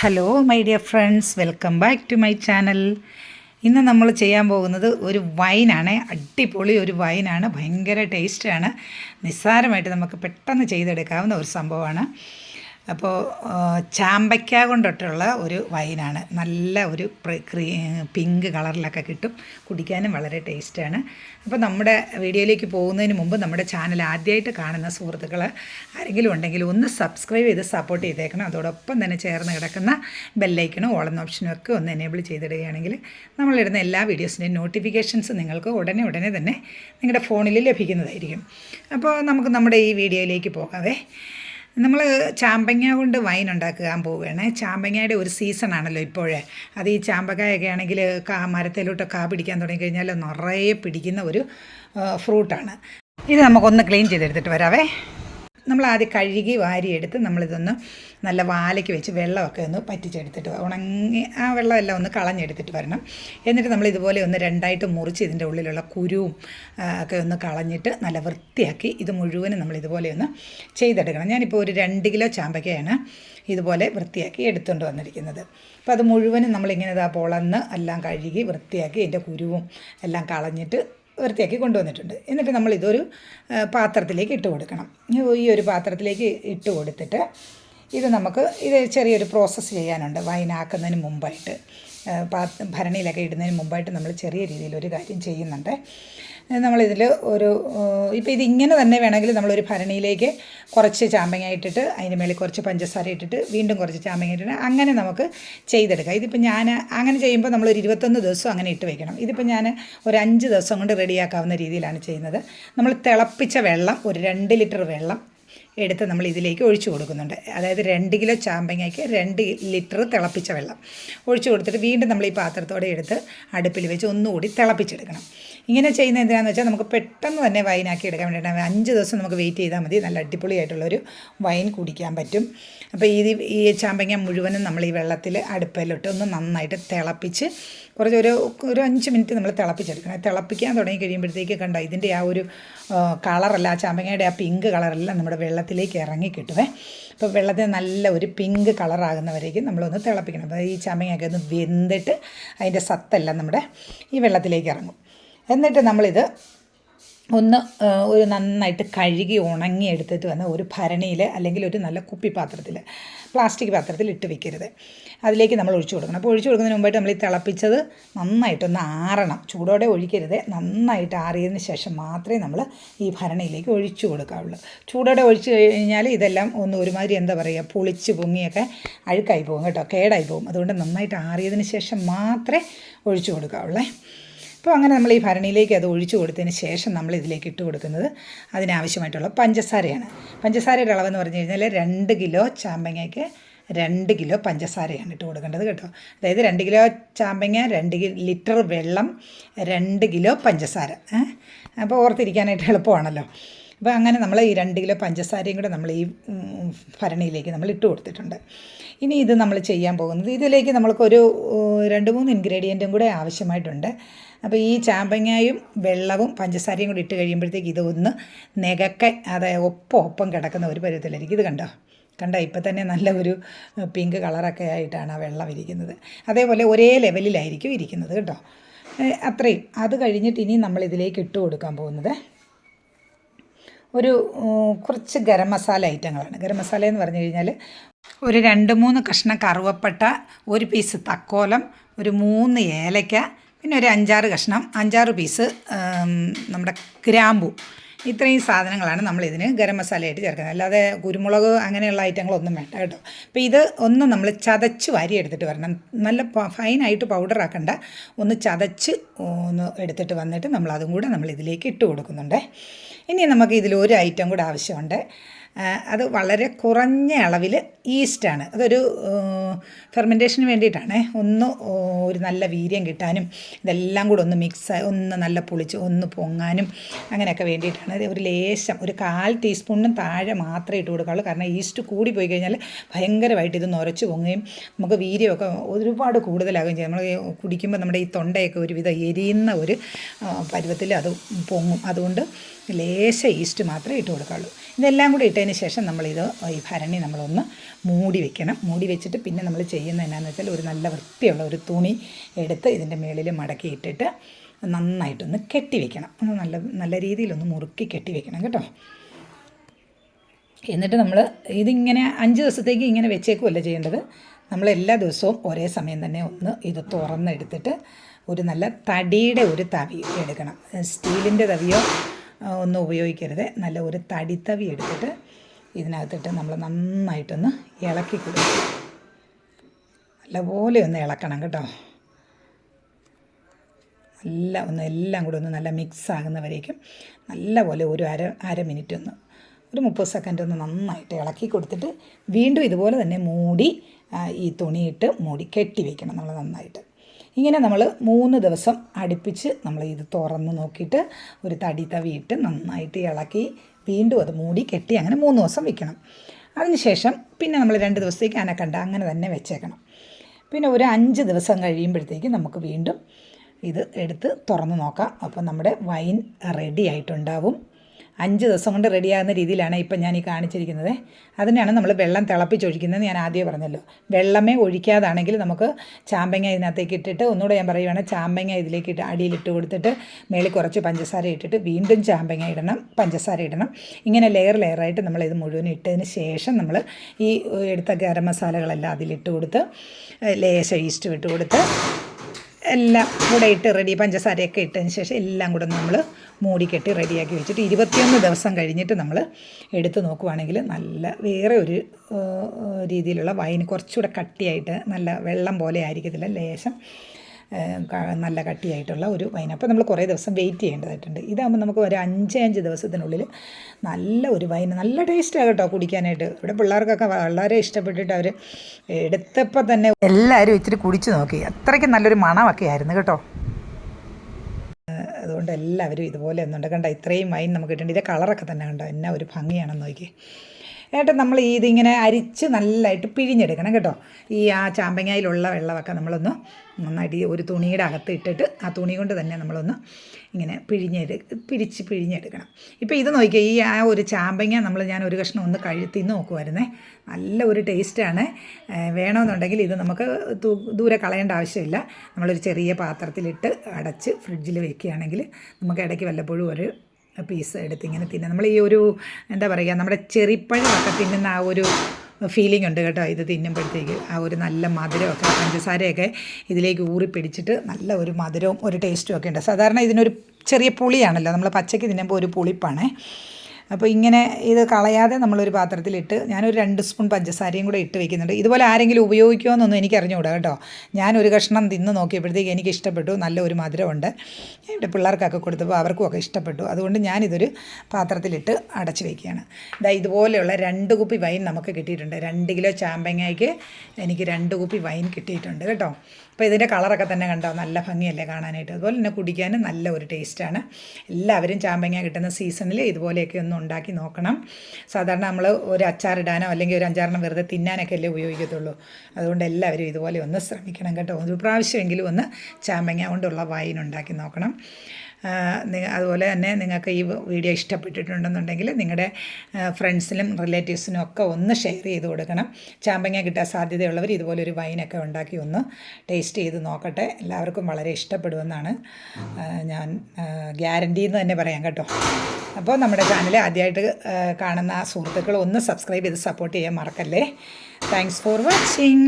Hello my dear friends welcome back to my channel ഇന്ന് നമ്മൾ ചെയ്യാൻ പോകുന്നത് ഒരു വൈനാണ്. അടിപൊളി ഒരു വൈനാണ്. ഭയങ്കര ടേസ്റ്റാണ് നിസ്സാരമായിട്ട് നമുക്ക് പെട്ടെന്ന് ചെയ്തെടുക്കാവുന്ന ഒരു സംഭവമാണ്. അപ്പോൾ ചാമ്പയ്ക്ക കൊണ്ടിട്ടുള്ള ഒരു വൈനാണ്. നല്ല ഒരു പിങ്ക് കളറിലൊക്കെ കിട്ടും. കുടിക്കാനും വളരെ ടേസ്റ്റാണ്. അപ്പോൾ നമ്മുടെ വീഡിയോയിലേക്ക് പോകുന്നതിന് മുമ്പ് നമ്മുടെ ചാനൽ ആദ്യമായിട്ട് കാണുന്ന സുഹൃത്തുക്കൾ ആരെങ്കിലും ഉണ്ടെങ്കിൽ ഒന്ന് സബ്സ്ക്രൈബ് ചെയ്ത് സപ്പോർട്ട് ചെയ്തേക്കണം. അതോടൊപ്പം തന്നെ ചേർന്ന് കിടക്കുന്ന ബെല്ലൈക്കണും ഓളം ഓപ്ഷനും ഒക്കെ ഒന്ന് എനേബിൾ ചെയ്തിടുകയാണെങ്കിൽ നമ്മളിടുന്ന എല്ലാ വീഡിയോസിന്റെയും നോട്ടിഫിക്കേഷൻസ് നിങ്ങൾക്ക് ഉടനെ ഉടനെ തന്നെ നിങ്ങളുടെ ഫോണിൽ ലഭിക്കുന്നതായിരിക്കും. അപ്പോൾ നമുക്ക് നമ്മുടെ ഈ വീഡിയോയിലേക്ക് പോകാവേ. നമ്മൾ ചാമ്പങ്ങ കൊണ്ട് വൈൻ ഉണ്ടാക്കാൻ പോവുകയാണ്. ചാമ്പങ്ങയുടെ ഒരു സീസണാണല്ലോ ഇപ്പോഴേ. അത് ഈ ചാമ്പക്കായൊക്കെ ആണെങ്കിൽ കാ മരത്തിലോട്ട് കാ പിടിക്കാൻ തുടങ്ങിക്കഴിഞ്ഞാൽ നിറയെ പിടിക്കുന്ന ഒരു ഫ്രൂട്ടാണ് ഇത് നമുക്കൊന്ന് ക്ലീൻ ചെയ്തെടുത്തിട്ട് വരാവേ. നമ്മൾ ആദ്യം കഴുകി വാരിയെടുത്ത് നമ്മളിതൊന്ന് നല്ല വാലയ്ക്ക് വെച്ച് വെള്ളമൊക്കെ ഒന്ന് പറ്റിച്ചെടുത്തിട്ട് ഉണങ്ങി ആ വെള്ളമെല്ലാം ഒന്ന് കളഞ്ഞെടുത്തിട്ട് വരണം. എന്നിട്ട് നമ്മൾ ഇതുപോലെ ഒന്ന് രണ്ടായിട്ട് മുറിച്ച് ഇതിന്റെ ഉള്ളിലുള്ള കുരുവും ഒക്കെ ഒന്ന് കളഞ്ഞിട്ട് നല്ല വൃത്തിയാക്കി ഇത് മുഴുവനും നമ്മൾ ഇതുപോലെ ഒന്ന് ചെയ്തെടുക്കണം. ഞാനിപ്പോൾ ഒരു രണ്ട് കിലോ ചാമ്പയ്ക്കയാണ് ഇതുപോലെ വൃത്തിയാക്കി എടുത്തുകൊണ്ട് വന്നിരിക്കുന്നത്. അപ്പോൾ അത് മുഴുവനും നമ്മളിങ്ങനെ ഇതാ പൊളന്ന് എല്ലാം കഴുകി വൃത്തിയാക്കി എന്റെ കുരുവും എല്ലാം കളഞ്ഞിട്ട് വൃത്തിയാക്കി കൊണ്ടുവന്നിട്ടുണ്ട്. എന്നിട്ട് നമ്മൾ ഇതൊരു പാത്രത്തിലേക്ക് ഇട്ട് കൊടുക്കണം. ഈ ഒരു പാത്രത്തിലേക്ക് ഇട്ട് കൊടുത്തിട്ട് ഇത് നമുക്ക് ഇത് ചെറിയൊരു പ്രോസസ്സ് ചെയ്യാനുണ്ട്. വൈനാക്കുന്നതിന് മുമ്പായിട്ട് ഭരണിയിലൊക്കെ ഇടുന്നതിന് മുമ്പായിട്ട് നമ്മൾ ചെറിയ രീതിയിൽ ഒരു കാര്യം ചെയ്യുന്നുണ്ട്. നമ്മളിതിൽ ഒരു ഇപ്പോൾ ഇതിങ്ങനെ തന്നെ വേണമെങ്കിൽ നമ്മളൊരു ഭരണിയിലേക്ക് കുറച്ച് ചാമ്പങ്ങ ഇട്ടിട്ട് അതിന് മേളിൽ കുറച്ച് പഞ്ചസാര ഇട്ടിട്ട് വീണ്ടും കുറച്ച് ചാമ്പങ്ങ ഇട്ടിട്ട് അങ്ങനെ നമുക്ക് ചെയ്തെടുക്കാം. ഇതിപ്പോൾ ഞാൻ അങ്ങനെ ചെയ്യുമ്പോൾ നമ്മളൊരു ഇരുപത്തൊന്ന് ദിവസം അങ്ങനെ ഇട്ട് വെക്കണം. ഇതിപ്പോൾ ഞാൻ ഒരു അഞ്ച് ദിവസം കൊണ്ട് റെഡിയാക്കാവുന്ന രീതിയിലാണ് ചെയ്യുന്നത്. നമ്മൾ തിളപ്പിച്ച വെള്ളം ഒരു രണ്ട് ലിറ്റർ വെള്ളം എടുത്ത് നമ്മൾ ഇതിലേക്ക് ഒഴിച്ചു കൊടുക്കുന്നുണ്ട്. അതായത് രണ്ട് കിലോ ചാമ്പങ്ങയ്ക്ക് രണ്ട് ലിറ്റർ തിളപ്പിച്ച വെള്ളം ഒഴിച്ചു കൊടുത്തിട്ട് വീണ്ടും നമ്മൾ ഈ പാത്രത്തോടെ എടുത്ത് അടുപ്പിൽ വെച്ച് ഒന്നുകൂടി തിളപ്പിച്ചെടുക്കണം. ഇങ്ങനെ ചെയ്യുന്ന എന്തിനാണെന്ന് വെച്ചാൽ നമുക്ക് പെട്ടെന്ന് തന്നെ വൈനാക്കി എടുക്കാൻ വേണ്ടിയിട്ടാണ് അഞ്ച് ദിവസം നമുക്ക് വെയിറ്റ് ചെയ്താൽ മതി. നല്ല അടിപൊളിയായിട്ടുള്ളൊരു വൈൻ കുടിക്കാൻ പറ്റും. അപ്പോൾ ഈ ഈ ചാമ്പങ്ങ മുഴുവനും നമ്മൾ ഈ വെള്ളത്തിൽ അടുപ്പിലിട്ട് ഒന്ന് നന്നായിട്ട് തിളപ്പിച്ച് കുറച്ച് ഒരു ഒരു അഞ്ച് മിനിറ്റ് നമ്മൾ തിളപ്പിച്ചെടുക്കണം. തിളപ്പിക്കാൻ തുടങ്ങി കഴിയുമ്പോഴത്തേക്ക് കണ്ടോ ഇതിന്റെ ആ ഒരു കളറല്ല ആ ചാമ്പങ്ങയുടെ ആ പിങ്ക് കളറെല്ലാം നമ്മുടെ വെള്ളത്തിലേക്ക് ഇറങ്ങി അപ്പോൾ വെള്ളത്തിൽ നല്ല ഒരു പിങ്ക് കളറാകുന്നവരേക്കും നമ്മളൊന്ന് തിളപ്പിക്കണം. അപ്പോൾ ഈ ചാമ്പങ്ങയൊക്കെ ഒന്ന് വെന്തിട്ട് അതിന്റെ സത്തെല്ലാം നമ്മുടെ ഈ വെള്ളത്തിലേക്ക് ഇറങ്ങും. എന്നിട്ട് നമ്മളിത് ഒന്ന് ഒരു നന്നായിട്ട് കഴുകി ഉണങ്ങി എടുത്തിട്ട് വന്ന് ഒരു ഭരണിയിൽ അല്ലെങ്കിൽ ഒരു നല്ല കുപ്പി പാത്രത്തിൽ പ്ലാസ്റ്റിക് പാത്രത്തിൽ ഇട്ട് വെക്കരുത്. അതിലേക്ക് നമ്മൾ ഒഴിച്ചു കൊടുക്കണം. അപ്പോൾ ഒഴിച്ചു കൊടുക്കുന്നതിന് മുമ്പായിട്ട് നമ്മൾ ഈ തിളപ്പിച്ചത് നന്നായിട്ടൊന്ന് ആറണം. ചൂടോടെ ഒഴിക്കരുത്. നന്നായിട്ട് ആറിയതിന് ശേഷം മാത്രമേ നമ്മൾ ഈ ഭരണിയിലേക്ക് ഒഴിച്ചു കൊടുക്കാവുള്ളൂ. ചൂടോടെ ഒഴിച്ചു കഴിഞ്ഞാൽ ഇതെല്ലാം ഒന്ന് ഒരുമാതിരി എന്താ പറയുക പുളിച്ച് പൊങ്ങിയൊക്കെ അഴുക്കായി പോകും കേട്ടോ കേടായി പോകും. അതുകൊണ്ട് നന്നായിട്ട് ആറിയതിന് ശേഷം മാത്രമേ ഒഴിച്ചു കൊടുക്കാവുള്ളേ. അപ്പോൾ അങ്ങനെ നമ്മൾ ഈ ഭരണിയിലേക്ക് അത് ഒഴിച്ചു കൊടുത്തതിന് ശേഷം നമ്മൾ ഇതിലേക്ക് ഇട്ട് കൊടുക്കുന്നത് അതിനാവശ്യമായിട്ടുള്ള പഞ്ചസാരയാണ്. പഞ്ചസാരയുടെ അളവെന്ന് പറഞ്ഞു കഴിഞ്ഞാൽ രണ്ട് കിലോ ചാമ്പങ്ങയ്ക്ക് രണ്ട് കിലോ പഞ്ചസാരയാണ് ഇട്ട് കൊടുക്കേണ്ടത് കേട്ടോ. അതായത് രണ്ട് കിലോ ചാമ്പങ്ങ രണ്ട് ലിറ്റർ വെള്ളം രണ്ട് കിലോ പഞ്ചസാര. അപ്പോൾ ഓർത്തിരിക്കാനായിട്ട് എളുപ്പമാണല്ലോ. അപ്പോൾ അങ്ങനെ നമ്മൾ ഈ രണ്ട് കിലോ പഞ്ചസാരയും കൂടെ നമ്മൾ ഈ ഭരണിയിലേക്ക് നമ്മൾ ഇട്ട് കൊടുത്തിട്ടുണ്ട്. ഇനി ഇത് നമ്മൾ ചെയ്യാൻ പോകുന്നത് ഇതിലേക്ക് നമ്മൾക്കൊരു രണ്ട് മൂന്ന് ഇൻഗ്രീഡിയന്റും കൂടെ ആവശ്യമായിട്ടുണ്ട്. അപ്പോൾ ഈ ചാമ്പങ്ങയും വെള്ളവും പഞ്ചസാരയും കൂടി ഇട്ട് കഴിയുമ്പോഴത്തേക്ക് ഇത് ഒന്ന് നെകക്കെ അതായത് ഒപ്പം ഒപ്പം കിടക്കുന്ന ഒരു പരുവത്തിലായിരിക്കും. ഇത് കണ്ടോ? കണ്ടോ? ഇപ്പം തന്നെ നല്ല ഒരു പിങ്ക് കളറൊക്കെ ആയിട്ടാണ് ആ വെള്ളം ഇരിക്കുന്നത്. അതേപോലെ ഒരേ ലെവലിലായിരിക്കും ഇരിക്കുന്നത് കേട്ടോ. അത്രയും. അത് കഴിഞ്ഞിട്ട് ഇനി നമ്മൾ ഇതിലേക്ക് ഇട്ട് കൊടുക്കാൻ പോകുന്നത് ഒരു കുറച്ച് ഗരം മസാല ഐറ്റങ്ങളാണ്. ഗരം മസാല എന്ന് പറഞ്ഞു കഴിഞ്ഞാൽ ഒരു രണ്ട് മൂന്ന് കഷ്ണം കറുവപ്പട്ട ഒരു പീസ് തക്കോലം ഒരു മൂന്ന് ഏലയ്ക്ക പിന്നെ ഒരു അഞ്ചാറ് കഷ്ണം അഞ്ചാറ് പീസ് നമ്മുടെ ഗ്രാമ്പു. ഇത്രയും സാധനങ്ങളാണ് നമ്മളിതിന് ഗരം മസാലയായിട്ട് ചേർക്കുന്നത്. അല്ലാതെ കുരുമുളക് അങ്ങനെയുള്ള ഐറ്റങ്ങളൊന്നും വേണ്ട കേട്ടോ. അപ്പോൾ ഇത് ഒന്ന് നമ്മൾ ചതച്ച് വാരി എടുത്തിട്ട് വരണം. നല്ല ഫൈനായിട്ട് പൗഡർ ആക്കണ്ട. ഒന്ന് ചതച്ച് ഒന്ന് എടുത്തിട്ട് വന്നിട്ട് നമ്മൾ അതും കൂടെ നമ്മൾ ഇതിലേക്ക് ഇട്ട് കൊടുക്കുന്നുണ്ട്. ഇനി നമുക്ക് ഇതിൽ ഒരു ഐറ്റം കൂടെ ആവശ്യമുണ്ട്. അത് വളരെ കുറഞ്ഞ അളവിൽ ഈസ്റ്റാണ്. അതൊരു ഫെർമെന്റേഷന് വേണ്ടിയിട്ടാണ്. ഒന്ന് ഒരു നല്ല വീര്യം കിട്ടാനും ഇതെല്ലാം കൂടെ ഒന്ന് മിക്സ് ഒന്ന് നല്ല പൊളിച്ച് ഒന്ന് പൊങ്ങാനും അങ്ങനെയൊക്കെ വേണ്ടിയിട്ടാണ്. ഒരു ലേശം ഒരു കാൽ ടീസ്പൂണിനും താഴെ മാത്രമേ ഇട്ട് കൊടുക്കാവുള്ളൂ. കാരണം ഈസ്റ്റ് കൂടി പോയി കഴിഞ്ഞാൽ ഭയങ്കരമായിട്ട് ഇത് നുരച്ച് പൊങ്ങുകയും നമുക്ക് വീര്യമൊക്കെ ഒരുപാട് കൂടുതലാകുകയും ചെയ്യും. നമ്മൾ കുടിക്കുമ്പോൾ നമ്മുടെ ഈ തൊണ്ടയൊക്കെ ഒരുവിധം എരിയുന്ന ഒരു പരുവത്തിൽ അത് പൊങ്ങും. അതുകൊണ്ട് ലേശ ഈസ്റ്റ് മാത്രമേ ഇട്ട് കൊടുക്കാവുള്ളൂ. ഇതെല്ലാം കൂടി ഇട്ടതിന് ശേഷം നമ്മളിത് ഈ ഭരണി നമ്മളൊന്ന് മൂടി വെക്കണം. മൂടി വെച്ചിട്ട് പിന്നെ നമ്മൾ ചെയ്യുന്നത് എന്നാന്ന് വെച്ചാൽ ഒരു നല്ല വൃത്തിയുള്ള ഒരു തുണി എടുത്ത് ഇതിന്റെ മുകളിൽ മടക്കി ഇട്ടിട്ട് നന്നായിട്ടൊന്ന് കെട്ടി വെക്കണം. നല്ല നല്ല രീതിയിലൊന്ന് മുറുക്കി കെട്ടി വെക്കണം കേട്ടോ. എന്നിട്ട് നമ്മൾ ഇതിങ്ങനെ അഞ്ച് ദിവസത്തേക്ക് ഇങ്ങനെ വെച്ചേക്കുമല്ല ചെയ്യേണ്ടത്? നമ്മൾ എല്ലാ ദിവസവും ഒരേ സമയം തന്നെ ഒന്ന് ഇത് തുറന്നെടുത്തിട്ട് ഒരു നല്ല തടിയുടെ ഒരു തവി എടുക്കണം. സ്റ്റീലിന്റെ തവിയോ ഒന്നും ഉപയോഗിക്കരുത്. നല്ല ഒരു തടിത്തവി എടുത്തിട്ട് ഇതിനകത്തിട്ട് നമ്മൾ നന്നായിട്ടൊന്ന് ഇളക്കി കൊടുക്കും നല്ലപോലെ ഒന്ന് ഇളക്കണം കേട്ടോ. നല്ല ഒന്ന് എല്ലാം കൂടെ ഒന്ന് നല്ല മിക്സ് ആകുന്നവരേക്കും നല്ലപോലെ ഒരു അര അര മിനിറ്റ് ഒന്ന് ഒരു മുപ്പത് സെക്കൻഡ് ഒന്ന് നന്നായിട്ട് ഇളക്കി കൊടുത്തിട്ട് വീണ്ടും ഇതുപോലെ തന്നെ മൂടി ഈ തുണിയിട്ട് മൂടി കെട്ടി വെക്കണം നമ്മൾ നന്നായിട്ട്. ഇങ്ങനെ നമ്മൾ മൂന്ന് ദിവസം അടുപ്പിച്ച് നമ്മൾ ഇത് തുറന്ന് നോക്കിയിട്ട് ഒരു തടി തവിയിട്ട് നന്നായിട്ട് ഇളക്കി വീണ്ടും അത് മൂടി കെട്ടി അങ്ങനെ മൂന്ന് ദിവസം വെക്കണം. അതിനുശേഷം പിന്നെ നമ്മൾ രണ്ട് ദിവസത്തേക്ക് അനക്കണ്ട അങ്ങനെ തന്നെ വെച്ചേക്കണം. പിന്നെ ഒരു അഞ്ച് ദിവസം കഴിയുമ്പോഴത്തേക്ക് നമുക്ക് വീണ്ടും ഇത് എടുത്ത് തുറന്ന് നോക്കാം. അപ്പോൾ നമ്മുടെ വൈൻ റെഡി ആയിട്ടുണ്ടാവും. അഞ്ച് ദിവസം കൊണ്ട് റെഡിയാകുന്ന രീതിയിലാണ് ഇപ്പം ഞാൻ ഈ കാണിച്ചിരിക്കുന്നത്. അതിനാണ് നമ്മൾ വെള്ളം തിളപ്പിച്ചൊഴിക്കുന്നത് ഞാൻ ആദ്യം പറഞ്ഞല്ലോ. വെള്ളമേ ഒഴിക്കാതാണെങ്കിൽ നമുക്ക് ചാമ്പങ്ങ ഇതിനകത്തേക്ക് ഇട്ടിട്ട് ഒന്നുകൂടെ ഞാൻ പറയുവാണ് ചാമ്പങ്ങ ഇതിലേക്ക് ഇട്ട് അടിയിലിട്ട് കൊടുത്തിട്ട് മേളിൽ കുറച്ച് പഞ്ചസാര ഇട്ടിട്ട് വീണ്ടും ചാമ്പങ്ങ ഇടണം പഞ്ചസാര ഇടണം. ഇങ്ങനെ ലെയർ ലെയറായിട്ട് നമ്മൾ ഇത് മുഴുവൻ ഇട്ടതിന് ശേഷം നമ്മൾ ഈ എടുത്ത ഗരം മസാലകളെല്ലാം അതിലിട്ട് കൊടുത്ത് ലേശം ഈസ്റ്റ് ഇട്ട് കൊടുത്ത് എല്ലാം കൂടെ ഇട്ട് റെഡി പഞ്ചസാരയൊക്കെ ഇട്ടതിന് ശേഷം എല്ലാം കൂടെ നമ്മൾ മൂടിക്കെട്ടി റെഡിയാക്കി വെച്ചിട്ട് ഇരുപത്തിയൊന്ന് ദിവസം കഴിഞ്ഞിട്ട് നമ്മൾ എടുത്ത് നോക്കുവാണെങ്കിൽ നല്ല വേറെ ഒരു രീതിയിലുള്ള വൈൻ കുറച്ചുകൂടെ കട്ടിയായിട്ട് നല്ല വെള്ളം പോലെ ആയിരിക്കത്തില്ല ലേശം നല്ല കട്ടിയായിട്ടുള്ള ഒരു വൈൻ നമ്മൾ കുറേ ദിവസം വെയിറ്റ് ചെയ്യേണ്ടതായിട്ടുണ്ട്. ഇതാകുമ്പോൾ നമുക്ക് ഒരു അഞ്ച് അഞ്ച് ദിവസത്തിനുള്ളിൽ നല്ല ഒരു വൈൻ നല്ല ടേസ്റ്റാണ് കേട്ടോ കുടിക്കാനായിട്ട്. ഇവിടെ പിള്ളേർക്കൊക്കെ വളരെ ഇഷ്ടപ്പെട്ടിട്ട് അവർ എടുത്തപ്പോൾ തന്നെ എല്ലാവരും ഇച്ചിരി കുടിച്ചു നോക്കി. അത്രയ്ക്ക് നല്ലൊരു മണമൊക്കെ ആയിരുന്നു കേട്ടോ. അതുകൊണ്ട് എല്ലാവരും ഇതുപോലെ ഒന്നുണ്ട്. കണ്ട ഇത്രയും വൈൻ നമുക്ക് കിട്ടേണ്ട ഇതേ കളറൊക്കെ തന്നെ കണ്ടോ? എന്നാ ഒരു ഭംഗിയാണെന്ന് നോക്കി ഏട്ടാ നമ്മൾ ഇതിങ്ങനെ അരിച്ച് നല്ലതായിട്ട് പിഴിഞ്ഞെടുക്കണം കേട്ടോ. ഈ ആ ചാമ്പങ്ങയിലുള്ള വെള്ളമൊക്കെ നമ്മളൊന്ന് നന്നായിട്ട് ഒരു തുണിയുടെ അകത്ത് ഇട്ടിട്ട് ആ തുണി കൊണ്ട് തന്നെ നമ്മളൊന്ന് ഇങ്ങനെ പിഴിഞ്ഞെടു പിരിച്ച് പിഴിഞ്ഞെടുക്കണം. ഇപ്പോൾ ഇത് നോക്കിയാൽ ഈ ആ ഒരു ചാമ്പങ്ങ നമ്മൾ ഞാൻ ഒരു കഷ്ണം ഒന്ന് കഴുത്തി നോക്കുമായിരുന്നേ നല്ല ഒരു ടേസ്റ്റാണ് വേണമെന്നുണ്ടെങ്കിൽ ഇത് നമുക്ക് ദൂരെ കളയേണ്ട ആവശ്യമില്ല. നമ്മളൊരു ചെറിയ പാത്രത്തിലിട്ട് അടച്ച് ഫ്രിഡ്ജിൽ വെക്കുകയാണെങ്കിൽ നമുക്ക് ഇടയ്ക്ക് വല്ലപ്പോഴും ഒരു പീസ് എടുത്ത് ഇങ്ങനെ തിന്നാം. നമ്മൾ ഈ ഒരു എന്താ പറയുക നമ്മുടെ ചെറിപ്പഴമൊക്കെ തിന്നുന്ന ആ ഒരു ഫീലിംഗ് ഉണ്ട് കേട്ടോ ഇത് തിന്നുമ്പോഴത്തേക്ക്. ആ ഒരു നല്ല മധുരമൊക്കെ പഞ്ചസാരയൊക്കെ ഇതിലേക്ക് ഊറി പിടിച്ചിട്ട് നല്ല ഒരു മധുരവും ഒരു ടേസ്റ്റും ഒക്കെ ഉണ്ട്. സാധാരണ ഇതിനൊരു ചെറിയ പുളിയാണല്ലോ നമ്മൾ പച്ചയ്ക്ക് തിന്നുമ്പോൾ ഒരു പുളിപ്പാണേ. അപ്പോൾ ഇങ്ങനെ ഇത് കളയാതെ നമ്മളൊരു പാത്രത്തിലിട്ട് ഞാനൊരു രണ്ട് സ്പൂൺ പഞ്ചസാരയും കൂടെ ഇട്ട് വെക്കുന്നുണ്ട്. ഇതുപോലെ ആരെങ്കിലും ഉപയോഗിക്കുമോ എന്നൊന്നും എനിക്ക് അറിഞ്ഞുകൂടാ കേട്ടോ. ഞാനൊരു കഷ്ണം തിന്ന് നോക്കിയപ്പോഴത്തേക്ക് എനിക്ക് ഇഷ്ടപ്പെട്ടു. നല്ല ഒരു മധുരമുണ്ട്. എന്റെ പിള്ളേർക്കൊക്കെ കൊടുത്തപ്പോൾ അവർക്കും ഒക്കെ ഇഷ്ടപ്പെട്ടു. അതുകൊണ്ട് ഞാനിതൊരു പാത്രത്തിലിട്ട് അടച്ചു വയ്ക്കുകയാണ് ഇതാ ഇതുപോലെയുള്ള രണ്ട് കുപ്പി വൈൻ നമുക്ക് കിട്ടിയിട്ടുണ്ട്. രണ്ട് കിലോ ചാമ്പങ്ങയ്ക്ക് എനിക്ക് രണ്ട് കുപ്പി വൈൻ കിട്ടിയിട്ടുണ്ട് കേട്ടോ. അപ്പോൾ ഇതിന്റെ കളറൊക്കെ തന്നെ കണ്ടോ? നല്ല ഭംഗിയല്ലേ കാണാനായിട്ട്. അതുപോലെ തന്നെ കുടിക്കാനും നല്ല ഒരു ടേസ്റ്റാണ് എല്ലാവരും ചാമ്പങ്ങ കിട്ടുന്ന സീസണിൽ ഇതുപോലെയൊക്കെ ഒന്ന് ഉണ്ടാക്കി നോക്കണം. സാധാരണ നമ്മൾ ഒരു അച്ചാറിടാനോ അല്ലെങ്കിൽ ഒരു അഞ്ചാറെണ്ണം വെറുതെ തിന്നാനൊക്കെ അല്ലേ ഉപയോഗിക്കത്തുള്ളൂ. അതുകൊണ്ട് എല്ലാവരും ഇതുപോലെ ഒന്ന് ശ്രമിക്കണം കേട്ടോ. ഒരു പ്രാവശ്യമെങ്കിലും ഒന്ന് ചാമ്പങ്ങ കൊണ്ടുള്ള വൈൻ ഉണ്ടാക്കി നോക്കണം. അതുപോലെ തന്നെ നിങ്ങൾക്ക് ഈ വീഡിയോ ഇഷ്ടപ്പെട്ടിട്ടുണ്ടെന്നുണ്ടെങ്കിൽ നിങ്ങളുടെ ഫ്രണ്ട്സിനും റിലേറ്റീവ്സിനും ഒക്കെ ഒന്ന് ഷെയർ ചെയ്ത് കൊടുക്കണം. ചാമ്പങ്ങ കിട്ടാൻ സാധ്യതയുള്ളവർ ഇതുപോലൊരു വൈനൊക്കെ ഉണ്ടാക്കി ഒന്ന് ടേസ്റ്റ് ചെയ്ത് നോക്കട്ടെ. എല്ലാവർക്കും വളരെ ഇഷ്ടപ്പെടുമെന്നാണ് ഞാൻ ഗ്യാരണ്ടി എന്ന് തന്നെ പറയാം കേട്ടോ. അപ്പോൾ നമ്മുടെ ചാനൽ ആദ്യമായിട്ട് ആ, കാണുന്ന സുഹൃത്തുക്കൾ ഒന്ന് സബ്സ്ക്രൈബ് ചെയ്ത് സപ്പോർട്ട് ചെയ്യാൻ മറക്കല്ലേ. Thanks for watching